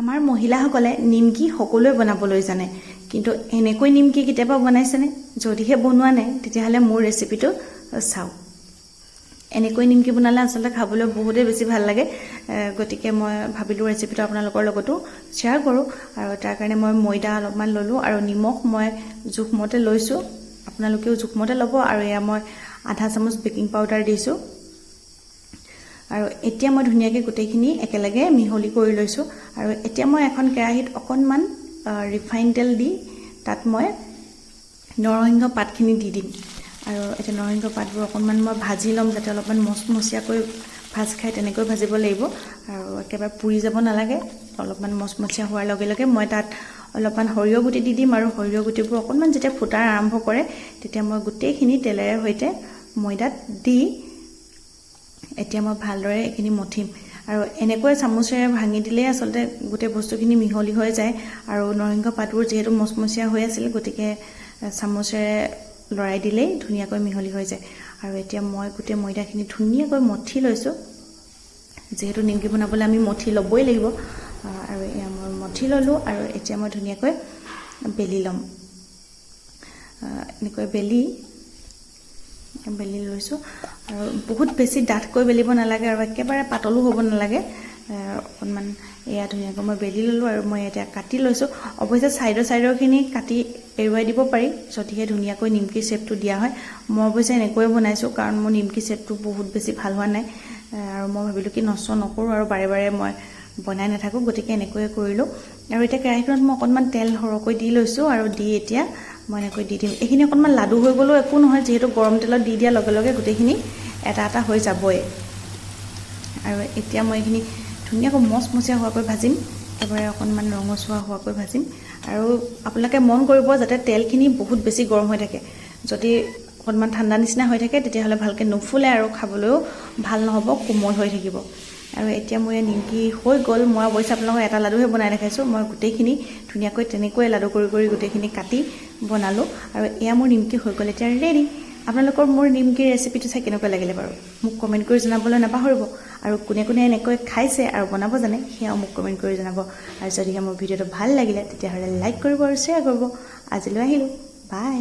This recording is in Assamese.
আমাৰ মহিলাসকলে নিমকি সকলোৱে বনাবলৈ জানে। কিন্তু এনেকৈ নিমকি কেতিয়াবা বনাইছেনে? যদিহে বনোৱা নাই তেতিয়াহ'লে মোৰ ৰেচিপিটো চাওক এনেকৈ নিমকি বনালে আচলতে খাবলৈ বহুতেই বেছি ভাল লাগে। গতিকে মই ভাবিলোঁ ৰেচিপিটো আপোনালোকৰ লগতো শ্বেয়াৰ কৰোঁ। আৰু তাৰ কাৰণে মই ময়দা অলপমান ল'লোঁ আৰু নিমখ মই জোখমতে লৈছোঁ। আপোনালোকেও জোখমতে ল'ব আৰু এয়া মই আধা চামুচ বেকিং পাউডাৰ দিছোঁ। আৰু এতিয়া মই ধুনীয়াকৈ গোটেইখিনি একেলগে মিহলি কৰি লৈছোঁ। আৰু এতিয়া মই এখন কেৰাহীত অকণমান ৰিফাইন তেল দি তাত মই নৰসিংহ পাতখিনি দি দিম। আৰু এতিয়া নৰসিংহ পাতবোৰ অকণমান মই ভাজি ল'ম যাতে অলপমান মচমচীয়াকৈ ভাজ খাই তেনেকৈ ভাজিব লাগিব। আৰু একেবাৰে পুৰি যাব নালাগে অলপমান মচমচীয়া হোৱাৰ লগে লগে মই তাত অলপমান সৰিয়হ গুটি দি দিম আৰু সৰিয়হ গুটিবোৰ অকণমান যেতিয়া ফুটাৰ আৰম্ভ কৰে তেতিয়া মই গোটেইখিনি তেলেৰে সৈতে ময়দাত দি এতিয়া মই ভালদৰে এইখিনি মঠিম। আৰু এনেকৈ চামুচেৰে ভাঙি দিলেই আচলতে গোটেই বস্তুখিনি মিহলি হৈ যায় আৰু নৰসিংহ পাতবোৰ যিহেতু মচমচীয়া হৈ আছিল গতিকে চামুচেৰে লৰাই দিলেই ধুনীয়াকৈ মিহলি হৈ যায়। আৰু এতিয়া মই গোটেই ময়দাখিনি ধুনীয়াকৈ মঠি লৈছোঁ। যিহেতু নিমকি বনাবলৈ আমি মঠি ল'বই লাগিব। আৰু এয়া মই মঠি ল'লোঁ আৰু এতিয়া মই ধুনীয়াকৈ বেলি ল'ম। এনেকৈ বেলি বেলি লৈছোঁ। আৰু বহুত বেছি ডাঠকৈ বেলিব নালাগে আৰু একেবাৰে পাতলো হ'ব নালাগে। অকণমান এয়া ধুনীয়াকৈ মই বেলি ল'লোঁ আৰু মই এতিয়া কাটি লৈছোঁ। অৱশ্যে ছাইডৰ ছাইডৰখিনি কাটি এৰুৱাই দিব পাৰি যদিহে ধুনীয়াকৈ নিমকি শ্বেপটো দিয়া হয়। মই অৱশ্যে এনেকৈয়ে বনাইছোঁ কাৰণ মোৰ নিমকি শ্বেপটো বহুত বেছি ভাল হোৱা নাই। আৰু মই ভাবিলোঁ কি নষ্ট নকৰোঁ আৰু বাৰে বাৰে মই বনাই নাথাকোঁ গতিকে এনেকৈয়ে কৰিলোঁ। আৰু এতিয়া কেৰাহীখনত মই অকণমান তেল সৰহকৈ দি লৈছোঁ আৰু দি এতিয়া মই এনেকৈ দি দিম। এইখিনি অকণমান লাডু হৈ গ'লেও একো নহয় যিহেতু গৰম তেলত দি দিয়াৰ লগে লগে গোটেইখিনি এটা এটা হৈ যাবই। আৰু এতিয়া মই এইখিনি ধুনীয়াকৈ মচমচীয়া হোৱাকৈ ভাজিম। একেবাৰে অকণমান ৰঙচুৱা হোৱাকৈ ভাজিম। আৰু আপোনালোকে মন কৰিব যাতে তেলখিনি বহুত বেছি গৰম হৈ থাকে। যদি অকণমান ঠাণ্ডা নিচিনা হৈ থাকে, তেতিয়াহ'লে ভালকৈ নুফুলে আৰু খাবলৈও ভালো নহ'ব, কোমল হৈ থাকিব। আৰু এতিয়া মোৰ নিমকি হৈ গ'ল, মই অৱশ্যে আপোনালোকক এটা লাডুহে বনাই দেখাইছোঁ। মই গোটেইখিনি ধুনীয়াকৈ তেনেকৈ লাডু কৰি কৰি গোটেইখিনি কাটি বনালোঁ। আৰু এয়া মোৰ নিমকি হৈ গ'ল, এতিয়া ৰেডি আপোনালোকৰ মোৰ নিমকিৰ ৰেচিপিটো চাই কেনেকুৱা লাগিলে বাৰু? মোক কমেণ্ট কৰি জনাবলৈ নাপাহৰিব। আৰু কোনে কোনে এনেকৈ খাইছে আৰু বনাব জানে, সেয়াও মোক কমেণ্ট কৰি জনাব। আৰু যদিহে মোৰ ভিডিঅ'টো ভালো লাগিলে, তেতিয়াহ'লে লাইক কৰিব আৰু শ্বেয়াৰ কৰিব। আজিলৈ আহিলোঁ। বাই